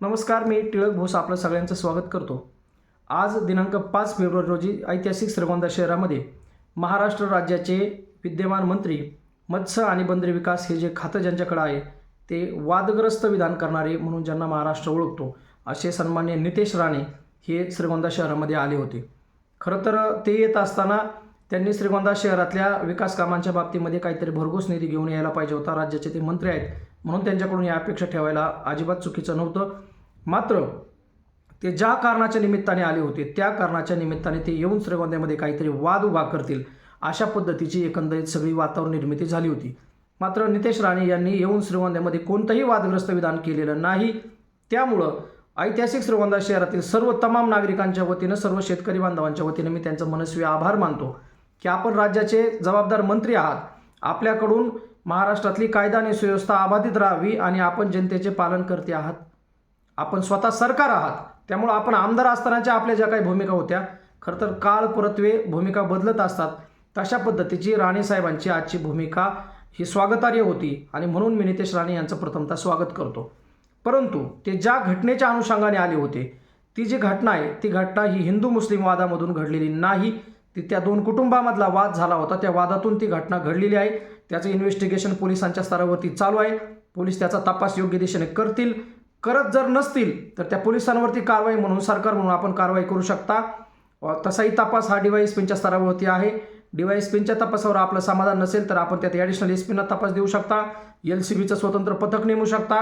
नमस्कार मी टिळक भोस आपलं सगळ्यांचं स्वागत करतो. आज दिनांक पाच फेब्रुवारी रोजी ऐतिहासिक श्रीगोंदा शहरामध्ये महाराष्ट्र राज्याचे विद्यमान मंत्री मत्स्य आणि बंदरी विकास हे जे खातं ज्यांच्याकडे आहे ते वादग्रस्त विधान करणारे म्हणून ज्यांना महाराष्ट्र ओळखतो असे सन्मान्य नितेश राणे हे श्रीगोंदा शहरामध्ये आले होते. खरं तर ते येत असताना त्यांनी श्रीगोंदा शहरातल्या विकास कामांच्या बाबतीमध्ये काहीतरी भरघोस निधी घेऊन यायला पाहिजे होता. राज्याचे ते मंत्री आहेत म्हणून त्यांच्याकडून या अपेक्षा ठेवायला अजिबात चुकीचं नव्हतं. मात्र ते ज्या कारणाच्या निमित्ताने आले होते त्या कारणाच्या निमित्ताने ते येऊन श्रीगोंद्यामध्ये काहीतरी वाद उभा करतील अशा पद्धतीची एकंदरीत सगळी वातावरण निर्मिती झाली होती. मात्र नितेश राणे यांनी येऊन श्रीगोंद्यामध्ये कोणतंही वादग्रस्त विधान केलेलं नाही. त्यामुळं ऐतिहासिक श्रीगोंदा शहरातील सर्व तमाम नागरिकांच्या वतीनं सर्व शेतकरी बांधवांच्या वतीनं मी त्यांचं मनस्वी आभार मानतो की आपण राज्याचे जबाबदार मंत्री आहात. आपल्याकडून महाराष्ट्रातली कायदा आणि सुव्यवस्था अबाधित राहावी आणि आपण जनतेचे पालन करते आहात. आपण स्वतः सरकार आहात. त्यामुळं आपण आमदार असतानाच्या आपल्या ज्या काही भूमिका होत्या खरं तर काळ परत्वे भूमिका बदलत असतात. तशा पद्धतीची राणेसाहेबांची आजची भूमिका ही स्वागतार्य होती आणि म्हणून मी नितेश राणे यांचं प्रथमतः स्वागत करतो. परंतु ते ज्या घटनेच्या अनुषंगाने आले होते ती जी घटना आहे ती घटना ही हिंदू मुस्लिम वादामधून घडलेली नाही ती त्या दोन कुटुंबामधला वाद झाला होता. त्या वादातून ती घटना घडलेली आहे. त्याचं इन्व्हेस्टिगेशन पोलिसांच्या स्तरावरती चालू आहे. पोलीस त्याचा तपास योग्य दिशेने करतील. करत जर नसतील तर त्या पोलिसांवरती कारवाई म्हणून सरकार म्हणून आपण कारवाई करू शकता. तसाही तपास हा डीवाय एस स्तरावरती आहे. डीवाय एस पीच्या तपासावर आपलं समाधान नसेल तर आपण त्यात ॲडिशनल एस पीना तपास देऊ शकता. एल सी बीचं स्वतंत्र पथक नेमू शकता.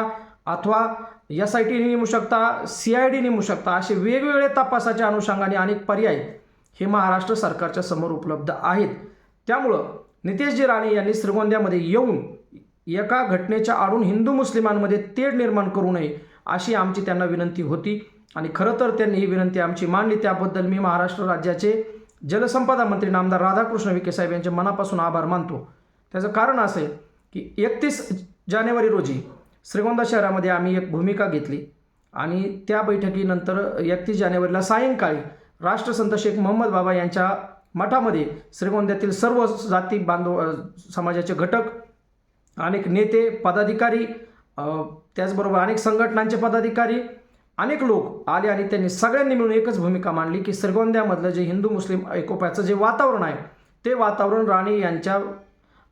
अथवा एस आय टी नेमू शकता. सी आय डी नेमू शकता. असे वेगवेगळे तपासाच्या अनुषंगाने अनेक पर्याय हे महाराष्ट्र सरकारच्या समोर उपलब्ध आहेत. त्यामुळं नितेशजी राणे यांनी श्रीगोंद्यामध्ये येऊन एका घटनेच्या आडून हिंदू मुस्लिमांमध्ये तेढ निर्माण करू नये अशी आमची त्यांना विनंती होती. आणि खरं तर त्यांनी ही विनंती आमची मांडली. त्याबद्दल मी महाराष्ट्र राज्याचे जलसंपदा मंत्री नामदार राधाकृष्ण विखे साहेब यांचे मनापासून आभार मानतो. त्याचं कारण असं आहे की एकतीस जानेवारी रोजी श्रीगोंदा शहरामध्ये आम्ही एक भूमिका घेतली. आणि त्या बैठकीनंतर एकतीस जानेवारीला सायंकाळी राष्ट्रसंत शेख मोहम्मद बाबा यांच्या मठामध्ये श्रीगोंद्यातील सर्व जाती बांधव समाजाचे घटक अनेक नेते पदाधिकारी त्याचबरोबर अनेक संघटनांचे पदाधिकारी अनेक लोक आले आणि त्यांनी सगळ्यांनी मिळून एकच भूमिका मांडली की श्रीगोंद्यामधलं जे हिंदू मुस्लिम एकोप्याचं जे वातावरण आहे ते वातावरण राणे यांच्या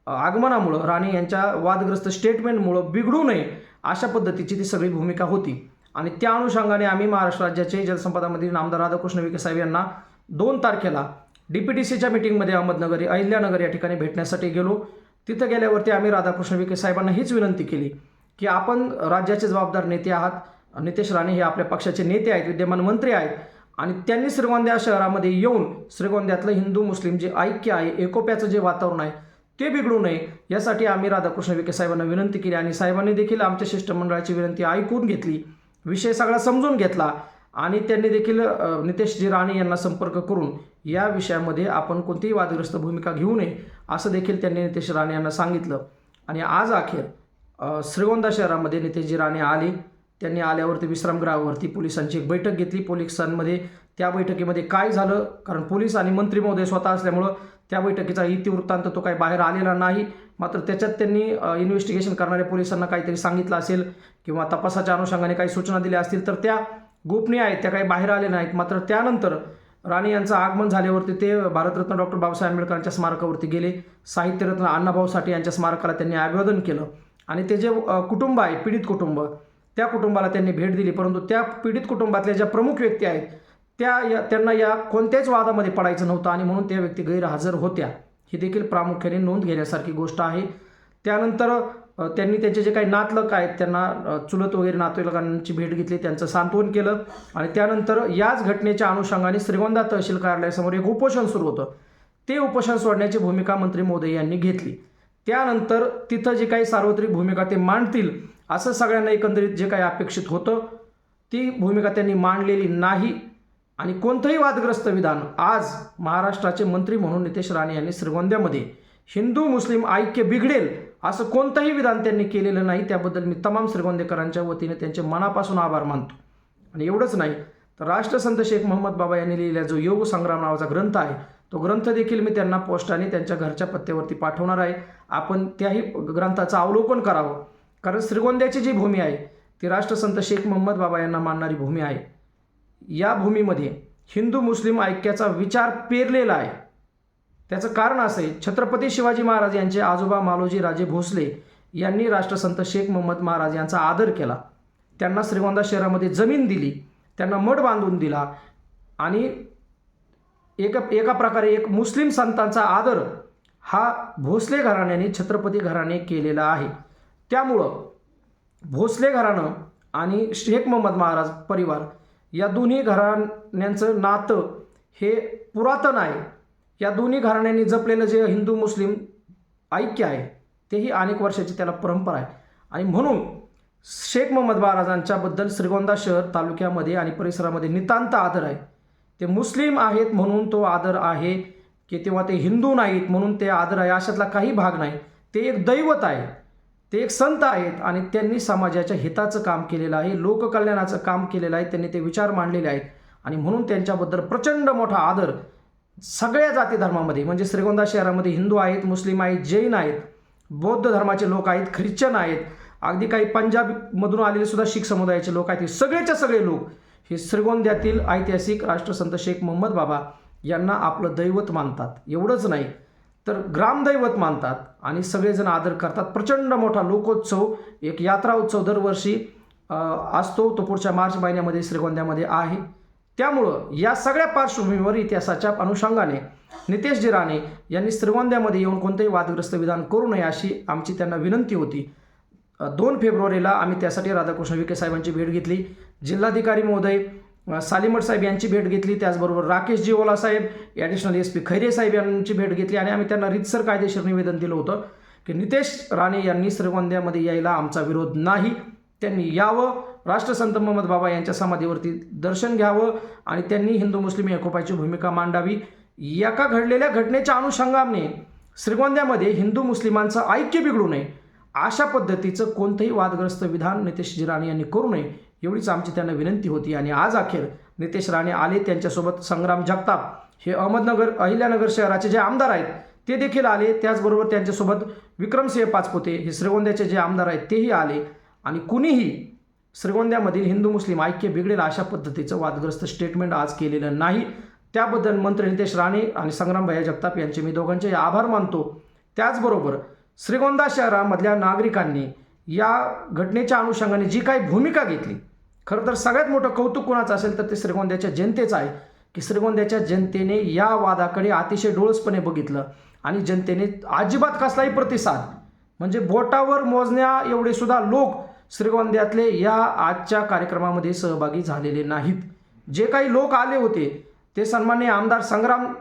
आगमनामुळं राणे यांच्या वादग्रस्त स्टेटमेंटमुळं बिघडू नये अशा पद्धतीची ती सगळी भूमिका होती. आणि त्या अनुषंगाने आम्ही महाराष्ट्र राज्याचे जलसंपदा मंत्री नामदार राधाकृष्ण विखे साहेब यांना दोन तारखेला डी पी टी सीच्या मिटिंगमध्ये अहमदनगर अहिल्यानगर या ठिकाणी भेटण्यासाठी गेलो. तिथं गेल्यावरती आम्ही राधाकृष्ण विखे साहेबांना हीच विनंती केली की आपण राज्याचे जबाबदार नेते आहात. नितेश राणे हे आपल्या पक्षाचे नेते आहेत विद्यमान मंत्री आहेत आणि त्यांनी श्रीगोंद्या शहरामध्ये येऊन श्रीगोंद्यातलं हिंदू मुस्लिम जे ऐक्य आहे एकोप्याचं जे वातावरण आहे ते बिघडू नये यासाठी आम्ही राधाकृष्ण विखे साहेबांना विनंती केली आणि साहेबांनी देखील आमच्या शिष्टमंडळाची विनंती ऐकून घेतली. विषय सगळा समजून घेतला. आणि त्यांनी देखील नितेशजी राणे यांना संपर्क करून या विषयामध्ये आपण कोणतीही वादग्रस्त भूमिका घेऊ नये असं देखील त्यांनी नितेश राणे यांना सांगितलं. आणि आज अखेर श्रीगोंदा शहरामध्ये नितेशजी राणे आले. त्यांनी आल्यावरती विश्रामगृहावरती पोलिसांची एक बैठक घेतली. पोलिसांमध्ये त्या बैठकीमध्ये काय झालं? कारण पोलीस आणि मंत्री महोदय स्वतः असल्यामुळं त्या बैठकीचा इतिवृत्तांत तो काही बाहेर आलेला नाही. मात्र त्याच्यात त्यांनी इन्व्हेस्टिगेशन करणाऱ्या पोलिसांना काहीतरी सांगितलं असेल किंवा तपासाच्या अनुषंगाने काही सूचना दिल्या असतील तर त्या गोपनीय आहेत त्या काही बाहेर आल्या नाहीत. मात्र त्यानंतर राणे यांचं आगमन झाल्यावरती ते भारतरत्न डॉक्टर बाबासाहेब आंबेडकरांच्या स्मारकावरती गेले. साहित्यरत्न अण्णाभाऊ साठे यांच्या स्मारकाला त्यांनी अभिवादन केलं. आणि ते जे कुटुंब आहे पीडित कुटुंब त्या कुटुंबाला त्यांनी भेट दिली. परंतु त्या पीडित कुटुंबातल्या ज्या प्रमुख व्यक्ती आहेत त्या या त्यांना या कोणत्याच वादामध्ये पडायचं नव्हतं आणि म्हणून त्या व्यक्ती गैरहजर होत्या. ही देखील प्रामुख्याने नोंद घेण्यासारखी गोष्ट आहे. त्यानंतर त्यांनी त्यांचे जे काही नातलक आहेत त्यांना चुलत वगैरे नातेवाईकांची भेट घेतली त्यांचं सांत्वन केलं आणि त्यानंतर याच घटनेच्या अनुषंगाने श्रीगोंदा तहसील कार्यालयासमोर एक उपोषण सुरू होतं. ते उपोषण सोडण्याची भूमिका मंत्री मोदी यांनी घेतली. त्यानंतर तिथं जे काही सार्वत्रिक भूमिका ते मांडतील असं सगळ्यांना एकंदरीत जे काही अपेक्षित होतं ती भूमिका त्यांनी मांडलेली नाही. आणि कोणतंही वादग्रस्त विधान आज महाराष्ट्राचे मंत्री म्हणून नितेश राणे यांनी श्रीगोंद्यामध्ये हिंदू मुस्लिम ऐक्य बिघडेल असं कोणतंही विधान त्यांनी केलेलं नाही त्याबद्दल मी तमाम श्रीगोंदेकरांच्या वतीने त्यांचे मनापासून आभार मानतो. आणि एवढंच नाही तर राष्ट्रसंत शेख मोहम्मद बाबा यांनी लिहिलेला जो योग संग्राम नावाचा ग्रंथ आहे तो ग्रंथ देखील मी त्यांना पोस्टाने त्यांच्या घरच्या पत्त्यावरती पाठवणार आहे. आपण त्याही ग्रंथाचं अवलोकन करावं. कारण श्रीगोंद्याची जी भूमी आहे ती राष्ट्रसंत शेख मोहम्मद बाबा यांना मानणारी भूमी आहे. या भूमीमध्ये हिंदू मुस्लिम ऐक्याचा विचार पेरलेला आहे. त्याचं कारण असं आहे छत्रपती शिवाजी महाराज यांचे आजोबा मालोजी राजे भोसले यांनी राष्ट्रसंत शेख मोहम्मद महाराज यांचा आदर केला. त्यांना श्रीगोंदा शहरामध्ये जमीन दिली त्यांना मठ बांधून दिला आणि एका एका प्रकारे एक मुस्लिम संतांचा आदर हा भोसले घराण्याने छत्रपती घराणे केलेला आहे. त्यामुळं भोसले घराणं आणि शेख मोहम्मद महाराज परिवार या दोन्ही घराण्यांचं नातं हे पुरातन आहे. या दोन्ही घराण्यांनी जपलेलं जे हिंदू मुस्लिम ऐक्य आहे तेही अनेक वर्षाची त्याला परंपरा आहे. आणि म्हणून शेख मोहम्मद महाराजांच्याबद्दल श्रीगोंदा शहर तालुक्यामध्ये आणि परिसरामध्ये नितांत आदर आहे. ते मुस्लिम आहेत म्हणून तो आदर आहे की तेव्हा ते हिंदू नाहीत म्हणून ते आदर आहे अशातला काही भाग नाही. ते एक दैवत आहे. ते एक संत आहेत आणि त्यांनी समाजाच्या हिताचं काम केलेलं आहे लोककल्याणाचं काम केलेलं आहे त्यांनी ते विचार मांडलेले आहेत. आणि म्हणून त्यांच्याबद्दल प्रचंड मोठा आदर सगळ्या जाती धर्मामध्ये म्हणजे श्रीगोंदा शहरामध्ये हिंदू आहेत मुस्लिम आहेत जैन आहेत बौद्ध धर्माचे लोक आहेत ख्रिश्चन आहेत अगदी काही पंजाबमधून आलेले सुद्धा शीख समुदायाचे लोक आहेत हे सगळेच्या सगळे लोक हे श्रीगोंद्यातील ऐतिहासिक राष्ट्रसंत शेख मोहम्मद बाबा यांना आपलं दैवत मानतात. एवढंच नाही तर ग्रामदैवत मानतात आणि सगळेजण आदर करतात. प्रचंड मोठा लोकोत्सव एक यात्रा उत्सव दरवर्षी असतो. तो पुढच्या मार्च महिन्यामध्ये श्रीगोंद्यामध्ये आहे. त्यामुळं या सगळ्या पार्श्वभूमीवर इतिहासाच्या अनुषंगाने नितेशजी राणे यांनी श्रीगोंद्यामध्ये येऊन कोणतंही वादग्रस्त विधान करू नये अशी आमची त्यांना विनंती होती. दोन फेब्रुवारीला आम्ही त्यासाठी राधाकृष्ण विखे साहेबांची भेट घेतली. जिल्हाधिकारी महोदय सालीमठ साहेब यांची भेट घेतली त्याचबरोबर राकेश जिओला साहेब ॲडिशनल एस पी खैरे साहेब यांची भेट घेतली आणि आम्ही त्यांना रितसर कायदेशीर निवेदन दिलं होतं की नितेश राणे यांनी श्रीगोंद्यामध्ये यायला आमचा विरोध नाही. त्यांनी यावं राष्ट्रसंत मोहम्मद बाबा यांच्या समाधीवरती दर्शन घ्यावं आणि त्यांनी हिंदू मुस्लिम एकोपाची भूमिका मांडावी. एका घडलेल्या घटनेच्या अनुषंगाने श्रीगोंद्यामध्ये हिंदू मुस्लिमांचं ऐक्य बिघडू नये. अशा पद्धतीचं कोणतंही वादग्रस्त विधान नितेशजी राणे यांनी करू नये. एवढीच आमची त्यांना विनंती होती आणि आज अखेर नितेश राणे आले त्यांच्यासोबत संग्राम जगताप हे अहमदनगर अहिल्यानगर शहराचे जे आमदार आहेत ते देखील आले. त्याचबरोबर त्यांच्यासोबत विक्रमसिंह पाचपुते हे श्रीगोंद्याचे जे आमदार आहेत तेही आले. आणि कुणीही श्रीगोंद्यामधील हिंदू मुस्लिम ऐक्य बिघडेल अशा पद्धतीचं वादग्रस्त स्टेटमेंट आज केलेलं नाही. त्याबद्दल मंत्री नितेश राणे आणि संग्राम भैया जगताप यांचे मी दोघांचे आभार मानतो. त्याचबरोबर श्रीगोंदा शहरामधल्या नागरिकांनी या घटनेच्या अनुषंगाने जी काही भूमिका घेतली खरं तर सगळ्यात मोठं कौतुक कोणाचं असेल तर ते श्रीगोंद्याच्या जनतेचं आहे. की श्रीगोंद्याच्या जनतेने या वादाकडे अतिशय डोळसपणे बघितलं. आणि जनतेने अजिबात कसलाही प्रतिसाद म्हणजे बोटावर मोजण्या एवढे सुद्धा लोक श्रीगोंद्यातले या आजच्या कार्यक्रमामध्ये सहभागी झालेले नाहीत. जे काही लोक आले होते ते सन्मान्य आमदार संग्राम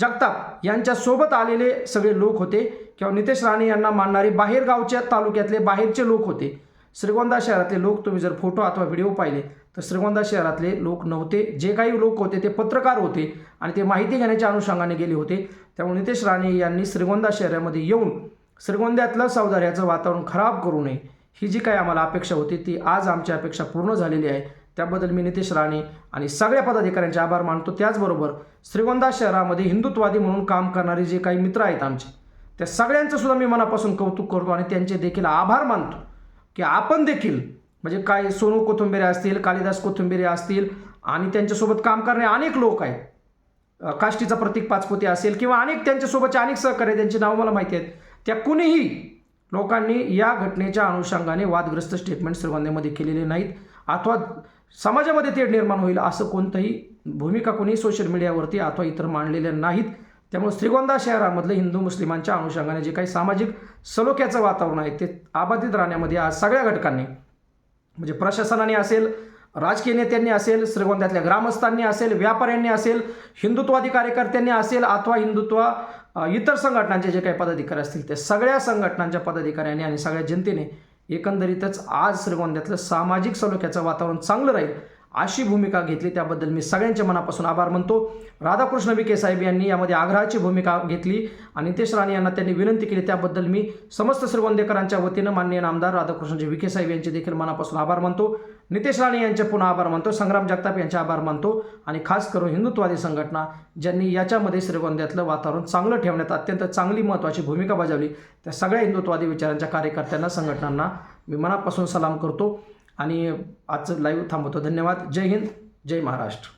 जगताप यांच्यासोबत आलेले सगळे लोक होते. किंवा नितेश राणे यांना मानणारे बाहेरगावच्या तालुक्यातले बाहेरचे लोक होते. श्रीगोंदा शहरातले लोक तुम्ही जर फोटो अथवा व्हिडिओ पाहिले तर श्रीगोंदा शहरातले लोक नव्हते. जे काही लोक होते ते पत्रकार होते आणि ते माहिती घेण्याच्या अनुषंगाने गेले होते. त्यामुळे नितेश राणे यांनी श्रीगोंदा शहरामध्ये येऊन श्रीगोंद्यातलं सौंदर्याचं वातावरण खराब करू नये ही जी काही आम्हाला अपेक्षा होती ती आज आमची अपेक्षा पूर्ण झालेली आहे. त्याबद्दल मी नितेश राणे आणि सगळ्या पदाधिकाऱ्यांचे आभार मानतो. त्याचबरोबर श्रीगोंदा शहरामध्ये हिंदुत्वादी म्हणून काम करणारे जे काही मित्र आहेत आमचे त्या सगळ्यांचं सुद्धा मी मनापासून कौतुक करतो आणि त्यांचे देखील आभार मानतो. की आपण देखील म्हणजे काय सोनू कोथुंबिरे असतील कालिदास कोथुंबिरे असतील आणि त्यांच्यासोबत काम करणारे अनेक लोक आहेत. काष्टीचा प्रतीक पाचपोते असेल किंवा अनेक त्यांच्यासोबतचे अनेक सहकार्य त्यांची नावं मला माहिती आहेत. त्या कुणीही लोकांनी या घटनेच्या अनुषंगाने वादग्रस्त स्टेटमेंट श्रीगोंद्यामध्ये केलेले नाहीत. अथवा समाजामध्ये ते निर्माण होईल असं कोणतंही भूमिका कोणी सोशल मीडियावरती अथवा इतर मांडलेल्या नाहीत. त्यामुळे श्रीगोंदा शहरामधलं हिंदू मुस्लिमांच्या अनुषंगाने जे काही सामाजिक सलोख्याचं वातावरण आहे ते आबाधित राहण्यामध्ये आज सगळ्या घटकांनी म्हणजे प्रशासनाने असेल राजकीय नेत्यांनी असेल श्रीगोंद्यातल्या ग्रामस्थांनी असेल व्यापाऱ्यांनी असेल हिंदुत्वादी कार्यकर्त्यांनी असेल अथवा हिंदुत्व इतर संघटनांचे जे काही पदाधिकारी असतील ते सगळ्या संघटनांच्या पदाधिकाऱ्यांनी आणि सगळ्या जनतेने एकंदरीतच आज श्रीगोंद्यातलं सामाजिक सलोख्याचं वातावरण चांगलं राहील. अशी भूमिका घेतली. त्याबद्दल मी सगळ्यांच्या मनापासून आभार मानतो. राधाकृष्ण विखे साहेब यांनी यामध्ये आग्रहाची भूमिका घेतली आणि नितेश राणे यांना त्यांनी विनंती केली. त्याबद्दल मी समस्त श्रीगोंदेकरांच्या वतीनं माननीय आमदार राधाकृष्णजी विखे साहेब यांचे देखील मनापासून आभार मानतो. नितेश राणे यांचे पुन्हा आभार मानतो. संग्राम जगताप यांचे आभार मानतो. आणि खास करून हिंदुत्वादी संघटना ज्यांनी याच्यामध्ये श्रीगोंद्यातलं वातावरण चांगलं ठेवण्यात अत्यंत चांगली महत्त्वाची भूमिका बजावली. त्या सगळ्या हिंदुत्वादी विचारांच्या कार्यकर्त्यांना संघटनांना मी मनापासून सलाम करतो. आणि आजचं लाईव्ह थांबवतो. धन्यवाद. जय हिंद. जय महाराष्ट्र.